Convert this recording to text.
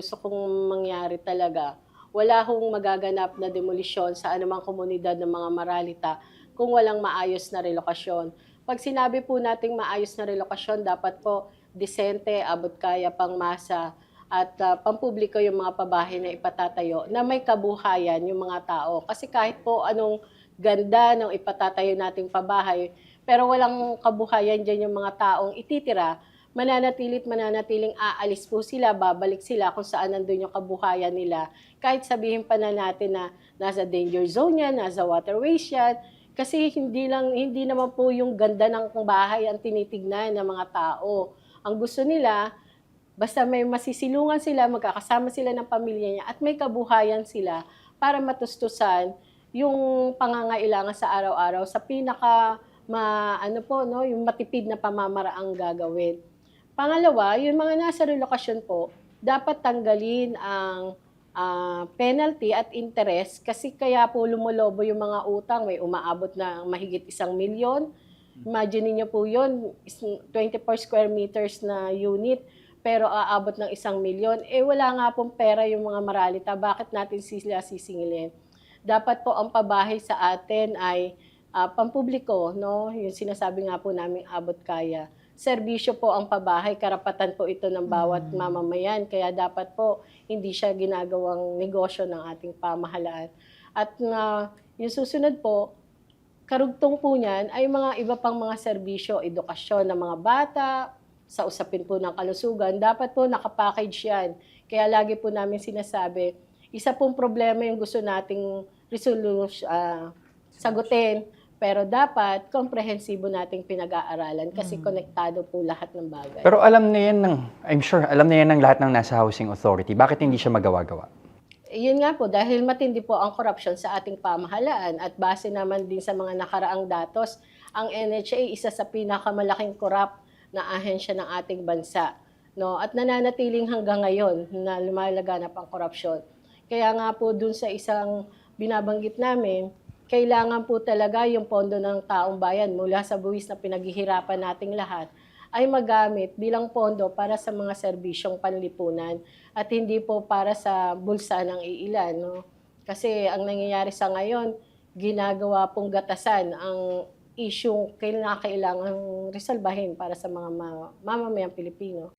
gusto kong mangyari talaga, wala hong magaganap na demolisyon sa anumang komunidad ng mga Maralita kung walang maayos na relokasyon. Pag sinabi po nating maayos na relokasyon, dapat po disente, abot kaya, pangmasa, at ah, pampubliko yung mga pabahay na ipatatayo na may kabuhayan yung mga tao. Kasi kahit po anong ganda ng ipatatayo nating pabahay, pero walang kabuhayan dyan yung mga taong ititira, mananatilit mananatiling aalis po sila, babalik sila kung saan nandun yung kabuhayan nila. Kahit sabihin pa na natin na nasa danger zone yan, nasa waterways yan, kasi hindi lang hindi naman po yung ganda ng bahay ang tinitignan ng mga tao. Ang gusto nila, basta may masisilungan sila, magkakasama sila ng pamilya niya at may kabuhayan sila para matustusan yung pangangailangan sa araw-araw sa pinaka ma, ano po no, yung matipid na pamamaraang gagawin. Pangalawa, yung mga nasa relokasyon po, dapat tanggalin ang ah, penalty at interest kasi kaya po lumulobo yung mga utang, may umaabot na mahigit isang milyon. Imagine niyo po yun, is- 24 square meters na unit, pero aabot ng isang milyon. Eh wala nga pong pera yung mga maralita, bakit natin sila sisingilin? Dapat po ang pabahay sa atin ay ah, pampubliko, no? Yung sinasabi nga po namin abot kaya. Serbisyo po ang pabahay, karapatan po ito ng bawat mamamayan. Kaya dapat po hindi siya ginagawang negosyo ng ating pamahalaan. At na yung susunod po, karugtong po niyan ay mga iba pang mga serbisyo, edukasyon ng mga bata, sa usapin po ng kalusugan, dapat po nakapackage yan. Kaya lagi po namin sinasabi, isa pong problema yung gusto nating resolution, ah, sagutin, pero dapat komprehensibo nating pinag-aaralan kasi konektado po lahat ng bagay. Pero alam na yan ng, I'm sure, alam na yan ng lahat ng nasa housing authority. Bakit hindi siya magawa-gawa? Yun nga po, dahil matindi po ang corruption sa ating pamahalaan at base naman din sa mga nakaraang datos, ang NHA isa sa pinakamalaking corrupt na ahensya ng ating bansa. No? At nananatiling hanggang ngayon na lumalaganap ang korupsyon. Kaya nga po dun sa isang binabanggit namin, kailangan po talaga yung pondo ng taong bayan mula sa buwis na pinaghihirapan nating lahat ay magamit bilang pondo para sa mga serbisyong panlipunan at hindi po para sa bulsa ng iilan. No? Kasi ang nangyayari sa ngayon, ginagawa pong gatasan ang isyong kailangan resolbahin para sa mga ma- mamamayang Pilipino.